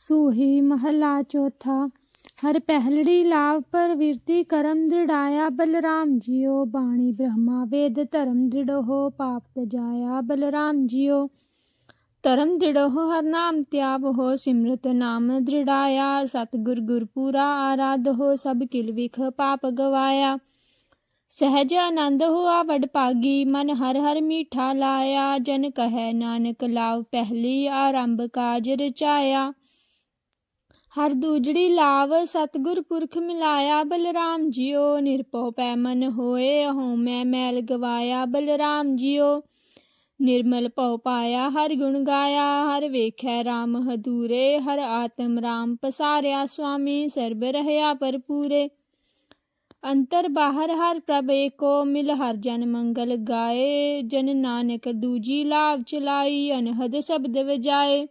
ਸੂਹੀ ਮਹਲਾ ਚੌਥਾ ਹਰ ਪਹਿਲੜੀ ਲਾਭ ਪ੍ਰਵਿਰਤੀ ਕਰਮ ਦ੍ਰਿੜਾਇਆ ਬਲਰਾਮ ਜੀਓ ਬਾਣੀ ਬ੍ਰਹਮਾ ਵੇਦ ਧਰਮ ਦ੍ਰਿੜੋ ਹੋ ਪਾਪ ਤਜਾਇਆ ਬਲਰਾਮ ਜੀਓ ਧਰਮ ਦ੍ਰਿੜੋ ਹਰ ਨਾਮ ਤਿਆਵ ਹੋ ਸਿਮਰਤ ਨਾਮ ਦ੍ਰਿੜਾਇਆ ਸਤਿਗੁਰ ਗੁਰਪੂਰਾ ਆਰਾਧ ਹੋ ਸਭ ਕਿਲ ਵਿਖ ਪਾਪ ਗਵਾਇਆ ਸਹਿਜ ਆਨੰਦ ਹੋਆ ਵਡ ਭਾਗੀ ਮਨ ਹਰ ਹਰ ਮੀਠਾ ਲਾਇਆ ਜਨ ਕਹੈ ਨਾਨਕ ਲਾਵ ਪਹਿਲੀ ਆਰੰਭ ਕਾਜ ਰਚਾਇਆ ਹਰ ਦੂਜੜੀ ਲਾਵ ਸਤਿਗੁਰ ਪੁਰਖ ਮਿਲਾਇਆ, ਬਲਰਾਮ ਜੀਓ, ਨਿਰਭਉ ਪੈ ਮਨ ਹੋਏ ਹਉਮੈ ਮੈਲ ਗਵਾਇਆ, ਬਲਰਾਮ ਜੀਓ। ਨਿਰਮਲ ਭਉ ਪਾਇਆ, ਹਰ ਗੁਣ ਗਾਇਆ, ਹਰ ਵੇਖੈ RAM ਹਦੂਰੇ ਹਰ ਆਤਮ RAM ਪਸਾਰਿਆ ਸੁਆਮੀ, ਸਰਬ ਰਹਿਆ ਭਰਪੂਰੇ। ਅੰਤਰ ਬਾਹਰ ਹਰ ਪ੍ਰਭ ਏਕੋ, ਮਿਲ ਹਰ ਜਨ ਮੰਗਲ ਗਾਏ। ਜਨ ਨਾਨਕ ਦੂਜੀ ਲਾਭ ਚਲਾਈ, ਅਨਹਦ ਸ਼ਬਦ ਵਜਾਏ।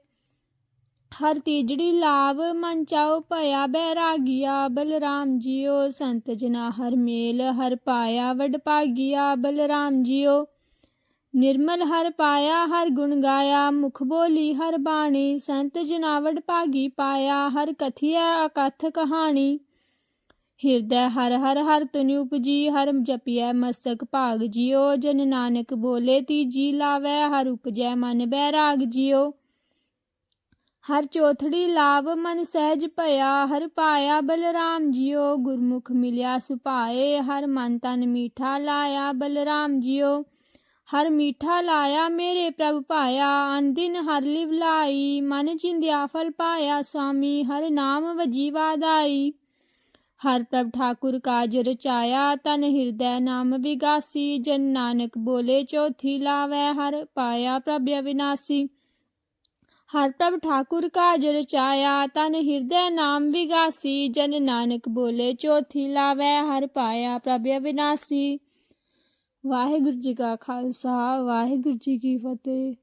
ਹਰ ਤੀਜੜੀ ਲਾਭ ਮਨ ਚਾਉ ਭਇਆ ਬੈਰਾਗੀਆ, ਬਲਰਾਮ ਜੀਓ ਸੰਤ ਜਨਾ ਹਰ ਮੇਲ, ਹਰ ਪਾਇਆ ਵਡ ਭਾਗਿਆ, ਬਲਰਾਮ ਜੀਓ। ਨਿਰਮਲ ਹਰ ਪਾਇਆ, ਹਰ ਗੁਣ ਗਾਇਆ, ਮੁਖ ਬੋਲੀ ਹਰ ਬਾਣੀ, ਸੰਤ ਜਨਾ ਵਡ ਭਾਗੀ ਪਾਇਆ, ਹਰ ਕਥਿਆ ਅਕਥ ਕਹਾਣੀ। ਹਿਰਦੈ ਹਰ ਹਰ ਹਰ ਤਨਿ ਉਪਜੀ, ਹਰ ਜਪਿਐ ਮਸਤਕ ਭਾਗ ਜਿਓ। ਜਨ ਨਾਨਕ ਬੋਲੇ ਤੀ ਜੀ ਲਾਵੈ, ਹਰ ਉਪਜੈ ਮਨ ਬੈਰਾਗ ਜਿਓ। ਹਰ ਚੌਥੜੀ ਲਾਭ ਮਨ ਸਹਿਜ ਭਇਆ, ਹਰ ਪਾਇਆ ਬਲਰਾਮ ਜਿਉ, ਗੁਰਮੁਖ ਮਿਲਿਆ ਸੁਭਾਏ, ਹਰ ਮਨ ਤਨ ਮੀਠਾ ਲਾਇਆ ਬਲਰਾਮ ਜਿਉ। ਹਰ ਮੀਠਾ ਲਾਇਆ ਮੇਰੇ ਪ੍ਰਭ ਪਾਇਆ ਅਨ ਦਿਨ ਹਰ ਲਿਵ ਲਾਈ, ਮਨ ਜਿੰਦਿਆ ਫਲ ਪਾਇਆ ਸੁਆਮੀ, ਹਰ ਨਾਮ ਵਜੀ ਵਾਦਾਈ ਹਰ ਪ੍ਰਭ ਠਾਕੁਰ ਕਾਜ ਰਚਾਇਆ ਤਨ ਹਿਰਦੈ ਨਾਮ ਵਿਗਾਸੀ, ਜਨ ਨਾਨਕ ਬੋਲੇ ਚੌਥੀ ਲਾਵੈ, ਹਰ ਪਾਇਆ ਪ੍ਰਭ ਅਵਿਨਾਸੀ। ਹਰ ਪ੍ਰਭ ਠਾਕੁਰ ਕਾਜ ਰਚਾਇਆ ਤਨ ਹਿਰਦੈ ਨਾਮ ਵਿਗਾਸੀ, ਜਨ ਨਾਨਕ ਬੋਲੇ ਚੌਥੀ ਲਾਵੈ, ਹਰ ਪਾਇਆ ਪ੍ਰਭ ਅਵਿਨਾਸੀ। ਵਾਹਿਗੁਰੂ ਜੀ ਕਾ ਖਾਲਸਾ, ਵਾਹਿਗੁਰੂ ਜੀ ਕੀ ਫਤਿਹ।